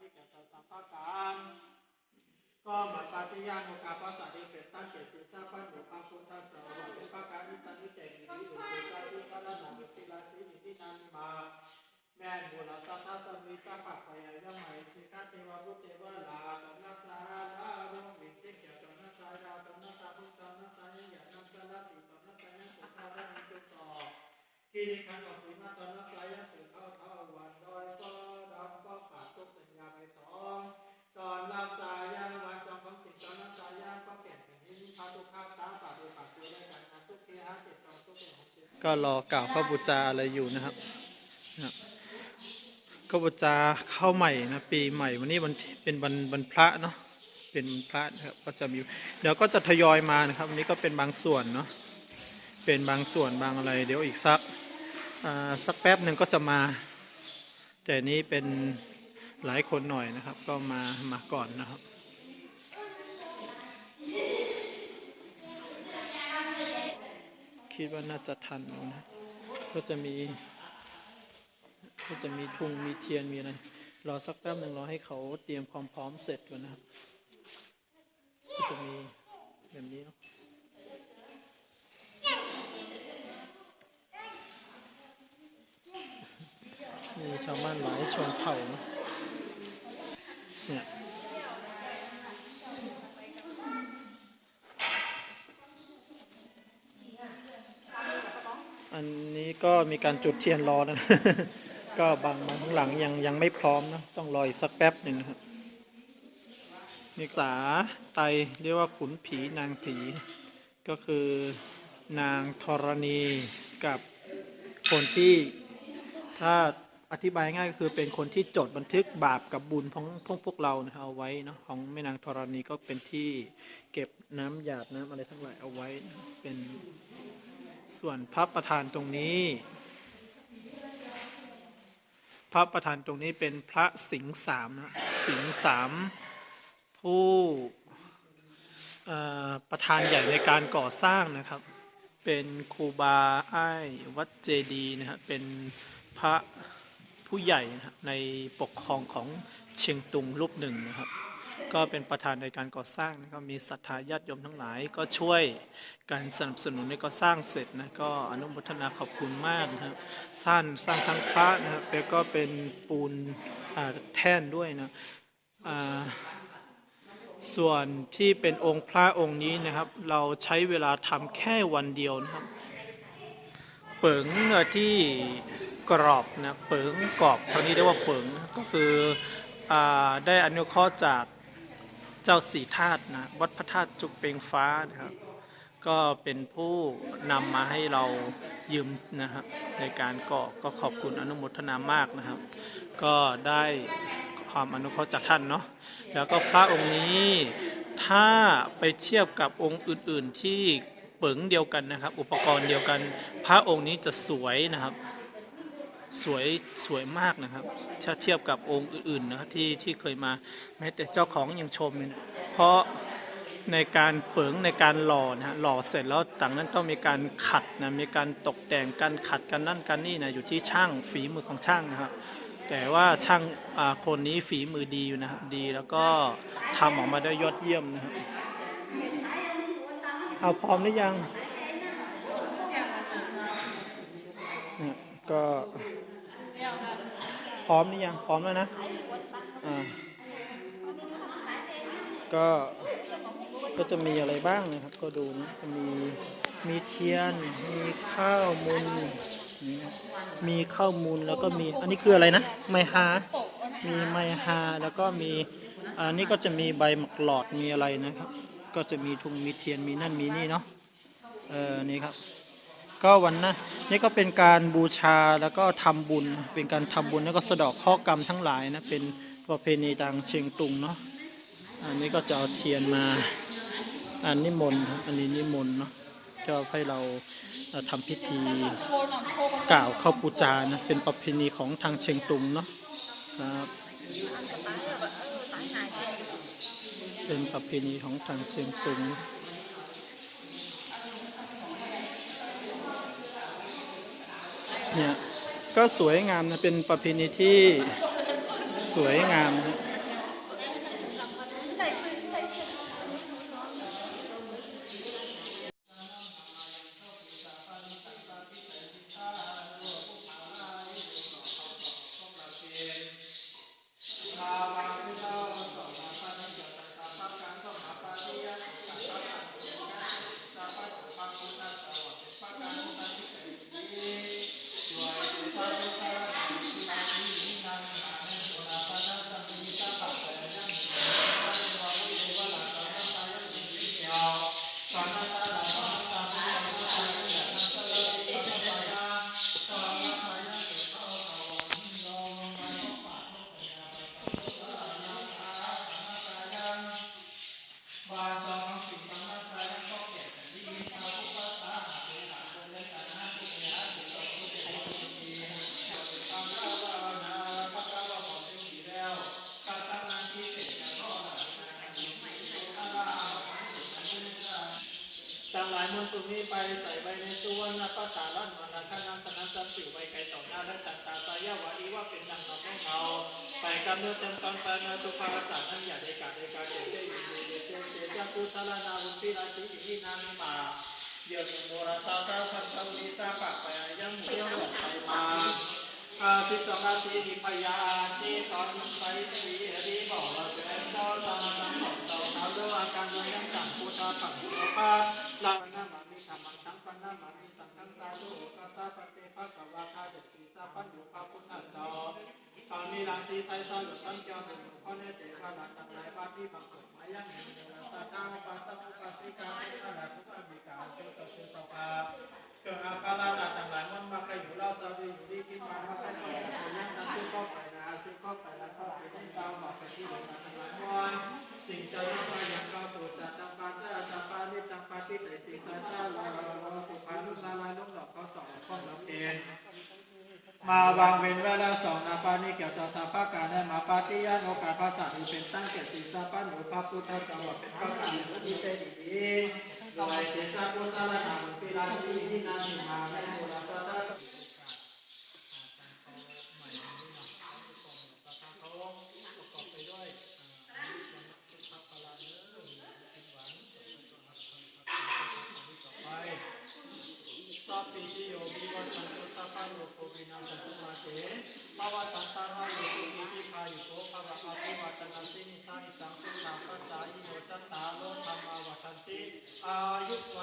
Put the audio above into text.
มิเกตสัมภาการก็มาปฏิญาณโอกาสภาษาเดียวเป็นตั้งเกศศีสาปันหมู่พระพุทธเจ้าวันเป็นพระการิสันนิเตมิวิดุเตจาวิสารนังติลาสีนิพินานิมาแม่บุรสัทธาจมีสัพพะพยายามไหมสิกาเทวบุตรเทวลาตนัสสารารุวิจิเกตนัสสาราตนัสสาพุทธนัสสายะนัสสาลาสีตนัสสายะสุขาวะนิจุตตอกิริขันอสีมาตนัสสายะส ก็รอกล่าวพระบูชาอะไรอยู่นะครับก็บูชาเข้าใหม่นะปีใหม่วันนี้วันเป็นวันวันพระเนาะเป็นวันพระนะครับก็จะมีเดี๋ยวก็จะทยอยมานะครับวันนี้ก็เป็นบางส่วนเนาะเป็นบางส่วนบางอะไร เดี๋ยวอีกสักอ่าสักแป๊บหนึ่งก็จะมา แต่นี้เป็นหลายคนหน่อยนะครับ ก็มามาก่อนนะครับ คิดว่าน่าจะทันอยู่นะก็จะมี ก็จะมีทุงมีเทียนมีอะไรรอสักแป๊บหนึ่งรอให้เขาเตรียมความพร้อมเสร็จก่อนนะครับก็จะมีแบบนี้เนาะมีชาวบ้านหลายชนเผ่านะเนี่ย อันนี้ ก็มีการจุดเทียนรอนะ ก็บางบางข้างหลังยังยังไม่พร้อมนะ ต้องรออีกสักแป๊บหนึ่งนะครับนิสาไตเรียกว่าขุนผีนางผีก็คือนางธรณีกับคนที่ถ้าอธิบายง่ายก็คือเป็นคนที่จดบันทึกบาปกับบุญของพวกพวกเรานะเอาไว้นะของแม่นางธรณีก็เป็นที่เก็บน้ำหยาดน้ำอะไรทั้งหลายเอาไว้นะเป็น ส่วนพระประธานตรงนี้ พระประธานตรงนี้เป็นพระสิงสามนะสิงสามผู้ประธานใหญ่ในการก่อสร้างนะครับ เป็นครูบาไอ้วัดเจดีนะครับเป็นพระผู้ใหญ่ในปกครองของเชียงตุงรูปหนึ่งนะครับ ก็เป็นประธานในการก่อสร้างนะครับมีศรัทธาญาติโยมทั้งหลาย ก็ช่วยการสนับสนุนในก่อสร้างเสร็จนะก็อนุโมทนาขอบคุณมากนะครับสร้างสร้างทั้งพระนะครับแล้วก็เป็นปูนแท่นด้วยนะส่วนที่เป็นองค์พระองค์นี้นะครับ เราใช้เวลาทำแค่วันเดียวนะครับเปิงที่กรอบนะเปิงกรอบเท่านี้เรียกว่าเปิงก็คืออได้อนุเคราะห์จาก เจ้าสีธาตุนะวัดพระธาตุจุกเปงฟ้านะครับ ก็เป็นผู้นำมาให้เรายืมนะครับในการก่อก็ขอบคุณอนุโมทนามากนะครับ ก็ได้ความอนุเคราะห์จากท่านเนาะแล้วก็พระองค์นี้ถ้าไปเทียบกับองค์อื่น ๆที่เปิงเดียวกันนะครับ อุปกรณ์เดียวกัน พระองค์นี้จะสวยนะครับ สวยสวยมากนะครับถ้าเทียบกับองค์อื่นๆนะครับที่ที่เคยมาแม้แต่เจ้าของยังชมเลยนะเพราะในการเปิงในการหล่อนะฮะหล่อเสร็จแล้วต่างนั้นต้องมีการขัดนะมีการตกแต่งการขัดกันนั่นกันนี่นะอยู่ที่ช่างฝีมือของช่างนะครับ แต่ว่าช่างคนนี้ฝีมือดีอยู่นะครับดีแล้วก็ทำออกมาได้ยอดเยี่ยมนะครับเอาพร้อมหรือยังเนี่ยก็ พร้อมหรือยังพร้อมแล้วนะอ่าก็ก็จะมีอะไรบ้างนะครับ ก็ดูนะจะมีมีเทียน มีข้าวมูลนี่นะมีข้าวมูลแล้วก็มีอันนี้คืออะไรนะ ไมฮามีไมฮาแล้วก็มีอันนี้ก็จะมีใบหมักหลอดมีอะไรนะครับ ก็จะมีทุงมีเทียนมีนั่นมีนี่เนาะเออนี่ครับ ก็วันนะนี่ก็เป็นการบูชาแล้วก็ทำบุญ เป็นการทำบุญแล้วก็สะเดอกข้อกรรมทั้งหลายนะเป็นประเพณีทางเชียงตุงเนาะอันนี้ก็จะเอาเทียนมาอันนิมนต์อันนี้นิมนต์เนาะก็ให้เราเอ่อทำพิธีกล่าวเข้าปูจานะเป็นประเพณีของทางเชียงตุงเนาะครับเป็นประเพณีของทางเชียงตุง เนี่ยก็สวยงามนะเป็นประเพณีที่สวยงามนะ ตุนี้ไปใส่ใบในสุวรรณปตาลันมานาคานังสนันจันสิวใบไก่ต่อหน้าและจันตาสายาวาอีว่าเป็นดังเราไม่เมาไปกำเนิดเต็มตอนไปนาตุภาจัดนั้นอย่าได้กาดได้การเดเจยินดีเดเจเจจักุสลานาวุปิราสีอินามิมาเดี๋ยวโมราซาซาสัมสัมนิสาปะไปยังเที่ยวไปมาอาทิตย์สองราศีมีพยานที่ตอนไปสีดีบอกว่าเป็นเจ้าตอนนั้นของเจ้าเขาเรื่องอาการยังจังพุทธะปังสุภาพลาภนาม ตอนมีราสีไซสาหลุดตั้งเจ้าหนึ่งพ่อเนเจ้าหลักตั้งหลายบ้านที่บังเกิดมายังมีเนรสาตาอุปาสมุปาสิกาเป็นขนาดทุกอเมริกาเป็นสัพเพสัพพะเกิดอาการาต่างหลายมันมาใครอยู่เล่าสาวีอยู่ดีกินมามาใครก็ไปยังซื้อก็ไปนะซึ่งก็ไปแล้วก็ไปที่ตามบอกไปที่หลังต่างหลายวันสิ่งจ มาวางเว้นเวลาสองนาปานิเกี่ยวกับสาภาการให้มาปาติยานโอกาภาษาที่เป็นตั้งแก่ศีสาปันหรือพระพุทธเจ้าเป็นพระการสุติเตดีโดยเตจาโกสารนาบุปิราสีนินานิมาในโมราสาตา อายุโก